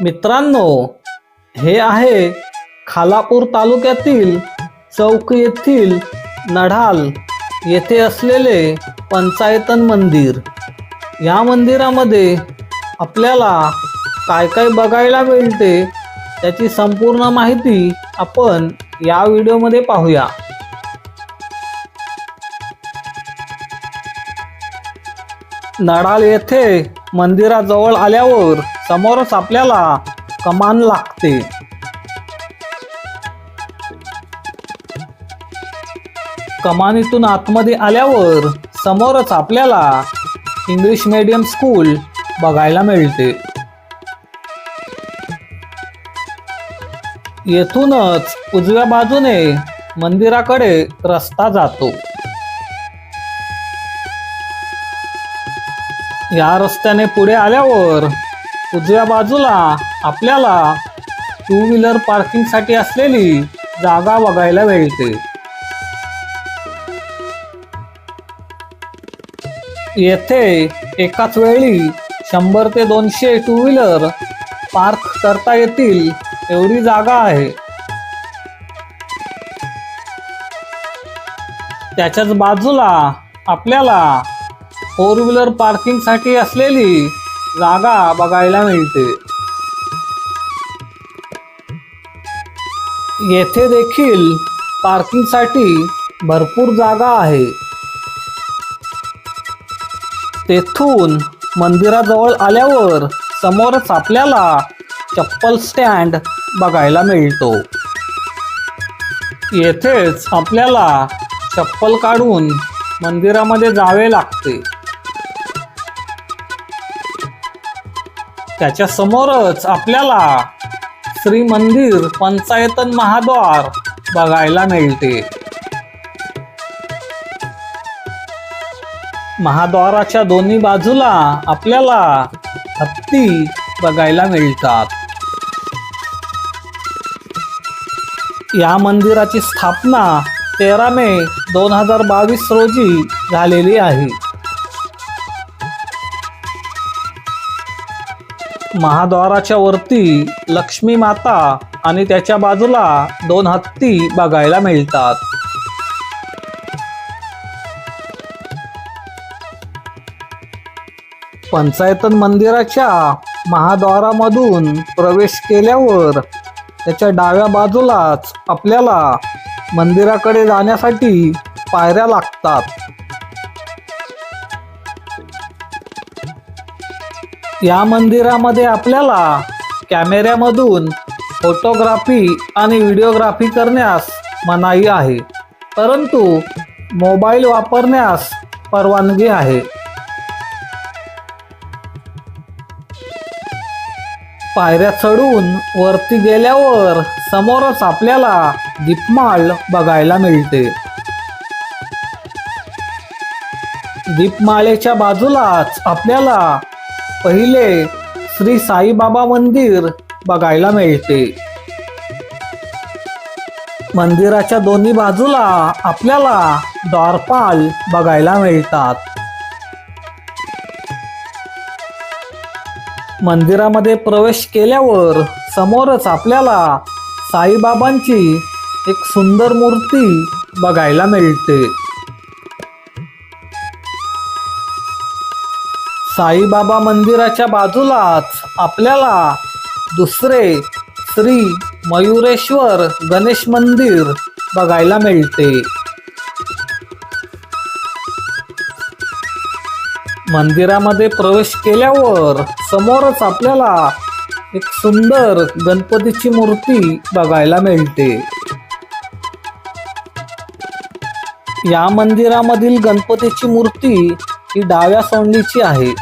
मित्रांनो हे आहे खालापूर तालुक्यातील चौक येथील नढाल. येथे असलेले पंचायतन मंदिर. या मंदिरामध्ये आपल्याला काय काय बघायला मिळते त्याची संपूर्ण माहिती आपण या व्हिडिओमध्ये पाहूया. नडाल येथे मंदिराजवळ आल्यावर समोरच आपल्याला कमान लागते. कमानीतून आतमध्ये आल्यावर समोरच आपल्याला इंग्लिश मीडियम स्कूल बघायला मिळते. येथूनच उजव्या बाजूने मंदिराकडे रस्ता जातो. या रस्त्याने पुढे आल्यावर उजव्या बाजूला आपल्याला टू व्हीलर पार्किंगसाठी असलेली जागा बघायला मिळते. येथे एकाच वेळी शंभर ते दोनशे टू व्हीलर पार्क करता येतील एवढी जागा आहे. त्याच्याच बाजूला आपल्याला फोर व्हीलर पार्किंगसाठी असलेली जागा बघायला मिळते. येथे देखील पार्किंगसाठी भरपूर जागा आहे. तेथून मंदिराजवळ आल्यावर समोरच आपल्याला चप्पल स्टँड बघायला मिळतो. येथेच आपल्याला चप्पल काढून मंदिरामध्ये जावे लागते. त्याच्या समोरच आपल्याला श्री मंदिर पंचायतन महाद्वार बघायला मिळते. महाद्वाराच्या दोन्ही बाजूला आपल्याला हत्ती बघायला मिळतात. या मंदिराची स्थापना तेरा मे दोन हजार बावीस रोजी झालेली आहे. महाद्वाराच्या वरती लक्ष्मी माता आणि त्याच्या बाजूला दोन हत्ती बघायला मिळतात. पंचायतन मंदिराच्या महाद्वारामधून प्रवेश केल्यावर त्याच्या डाव्या बाजूलाच आपल्याला मंदिराकडे जाण्यासाठी पायऱ्या लागतात. या मंदिरामध्ये आपल्याला कॅमेऱ्यामधून फोटोग्राफी आणि व्हिडिओग्राफी करण्यास मनाई आहे. परंतु मोबाईल वापरण्यास परवानगी आहे. पायऱ्या चढून वरती गेल्यावर समोरच आपल्याला दीपमाळ बघायला मिळते. दीपमाळेच्या बाजूलाच आपल्याला पहिले श्री साईबाबा मंदिर बघायला मिळते. मंदिराच्या दोन्ही बाजूला आपल्याला द्वारपाल बघायला मिळतात. मंदिरामध्ये प्रवेश केल्यावर समोरच आपल्याला साईबाबांची एक सुंदर मूर्ती बघायला मिळते. साईबाबा मंदिराच्या बाजूलाच आपल्याला दुसरे श्री मयुरेश्वर गणेश मंदिर बघायला मिळते. मंदिरामध्ये प्रवेश केल्यावर समोरच आपल्याला एक सुंदर गणपतीची मूर्ती बघायला मिळते. या मंदिरामधील गणपतीची मूर्ती ही डाव्या सोंडीची आहे.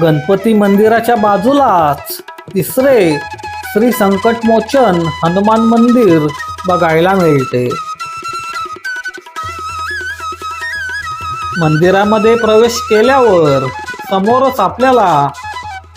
गणपती मंदिराच्या बाजूलाच तिसरे श्री संकटमोचन हनुमान मंदिर बघायला मिळते. मंदिरामध्ये प्रवेश केल्यावर समोरच आपल्याला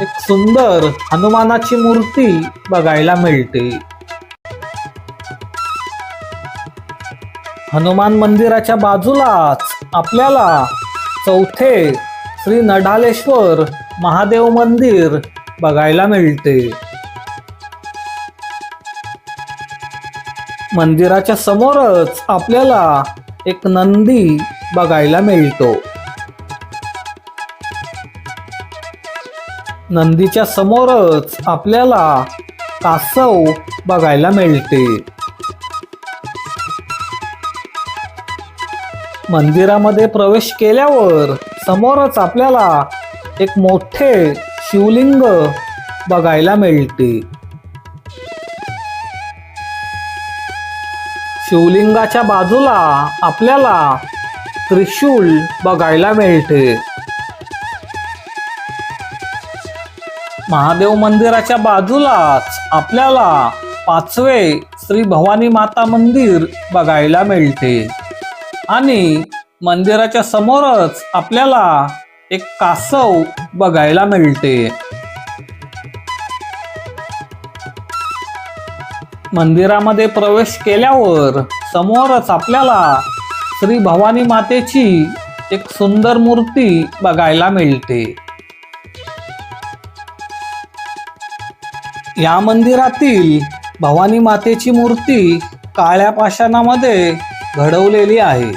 एक सुंदर हनुमानाची मूर्ती बघायला मिळते. हनुमान मंदिराच्या बाजूलाच आपल्याला चौथे श्री नढालेश्वर महादेव मंदिर बघायला मिळते. मंदिराच्या समोरच आपल्याला एक नंदी बघायला मिळतो. नंदीच्या समोरच आपल्याला कासव बघायला मिळते. मंदिरामध्ये प्रवेश केल्यावर समोरच आपल्याला एक मोठे शिवलिंग बघायला मिळते. शिवलिंगाच्या बाजूला आपल्याला त्रिशूल बघायला मिळते. महादेव मंदिराच्या बाजूलाच आपल्याला पाचवे श्री भवानी माता मंदिर बघायला मिळते. आणि मंदिराच्या समोरच आपल्याला एक कासव बघायला मिळते. मंदिरामध्ये प्रवेश केल्यावर समोरच आपल्याला श्री भवानी मातेची एक सुंदर मूर्ती बघायला मिळते. या मंदिरातील भवानी मातेची मूर्ती काळ्या पाषाणामध्ये घडवलेली आहे.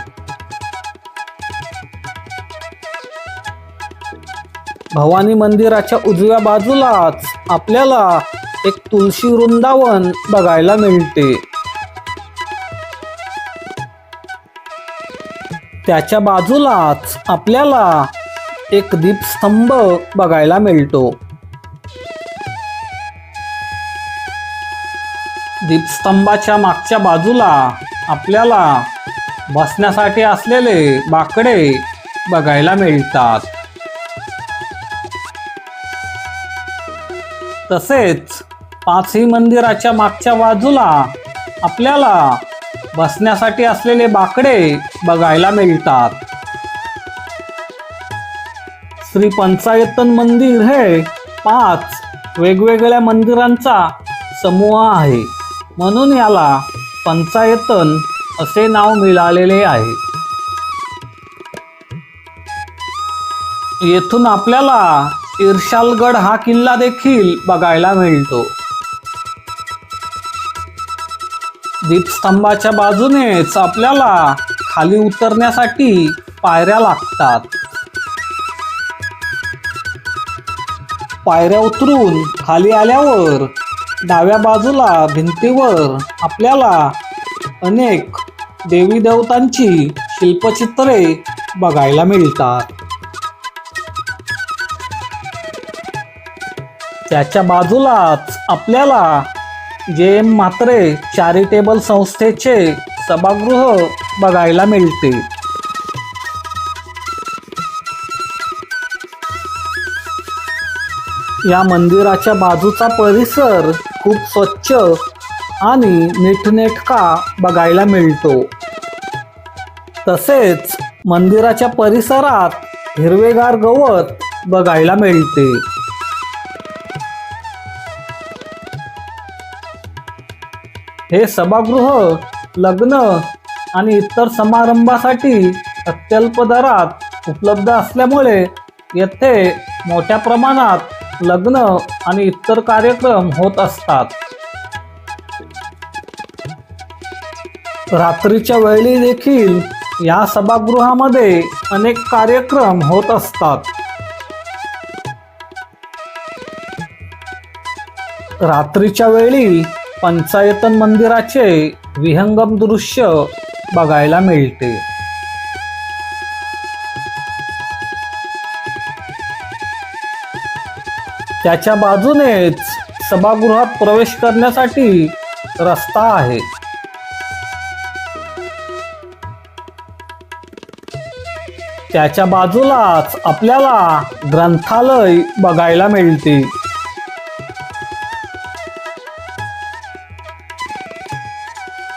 भवानी मंदिराच्या उजव्या बाजूलाच आपल्याला एक तुळशी वृंदावन बघायला मिळते. त्याच्या बाजूलाच आपल्याला एक दीपस्तंभ बघायला मिळतो. दीपस्तंभाच्या मागच्या बाजूला आपल्याला बसण्यासाठी असलेले बाकडे बघायला मिळतात. तसेच पाचही मंदिराच्या मागच्या बाजूला आपल्याला बसण्यासाठी असलेले बाकडे बघायला मिळतात. श्री पंचायतन मंदिर हे पाच वेगवेगळ्या मंदिरांचा समूह आहे. म्हणून याला पंचायतन असे नाव मिळालेले आहे. येथून आपल्याला इर्शालगड हा किल्ला देखील बघायला मिळतो. दीपस्तंभाच्या बाजूनेच आपल्याला खाली उतरण्यासाठी पायऱ्या लागतात. पायऱ्या उतरून खाली आल्यावर डाव्या बाजूला भिंतीवर आपल्याला अनेक देवी देवतांची शिल्पचित्रे बघायला मिळतात. त्याच्या बाजूलाच आपल्याला जे एम म्हात्रे चॅरिटेबल संस्थेचे सभागृह बघायला मिळते. या मंदिराच्या बाजूचा परिसर खूप स्वच्छ आणि नीटनेटका बघायला मिळतो. तसेच मंदिराच्या परिसरात हिरवेगार गवत बघायला मिळते. हे सभागृह लग्न आणि इतर समारंभासाठी अत्यल्प दरात उपलब्ध असल्यामुळे येथे मोठ्या प्रमाणात लग्न आणि इतर कार्यक्रम होत असतात. रात्रीच्या वेळी देखील या सभागृहामध्ये अनेक कार्यक्रम होत असतात. रात्रीच्या वेळी पंचायतन मंदिराचे विहंगम दृश्य बघायला मिळते. त्याच्या बाजूनेच सभागृहात प्रवेश करण्यासाठी रस्ता आहे. त्याच्या बाजूलाच आपल्याला ग्रंथालय बघायला मिळते.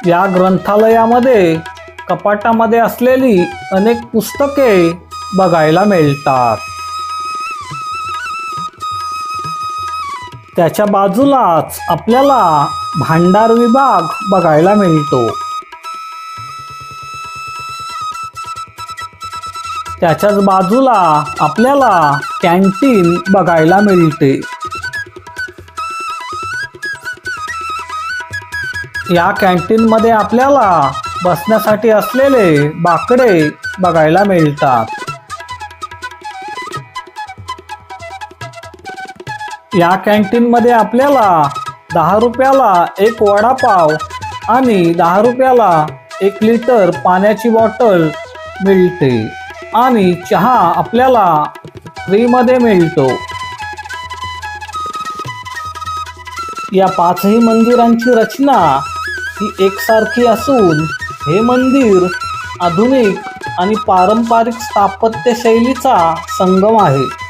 या ग्रंथालयामध्ये कपाटामध्ये असलेली अनेक पुस्तके बघायला मिळतात. त्याच्या बाजूलाच आपल्याला भांडार विभाग बघायला मिळतो. त्याच्याच बाजूला आपल्याला कॅन्टीन बघायला मिळते. या कॅन्टीन मध्ये आपल्याला बसण्यासाठी असलेले बाकडे बघायला मिळतात. या कॅन्टीनमध्ये आपल्याला दहा रुपयाला एक वडापाव आणि दहा रुपयाला एक लिटर पाण्याची बॉटल मिळते आणि चहा आपल्याला फ्रीमध्ये मिळतो. या पाचही मंदिरांची रचना ही एकसारखी असून हे मंदिर आधुनिक आणि पारंपरिक स्थापत्यशैलीचा संगम आहे.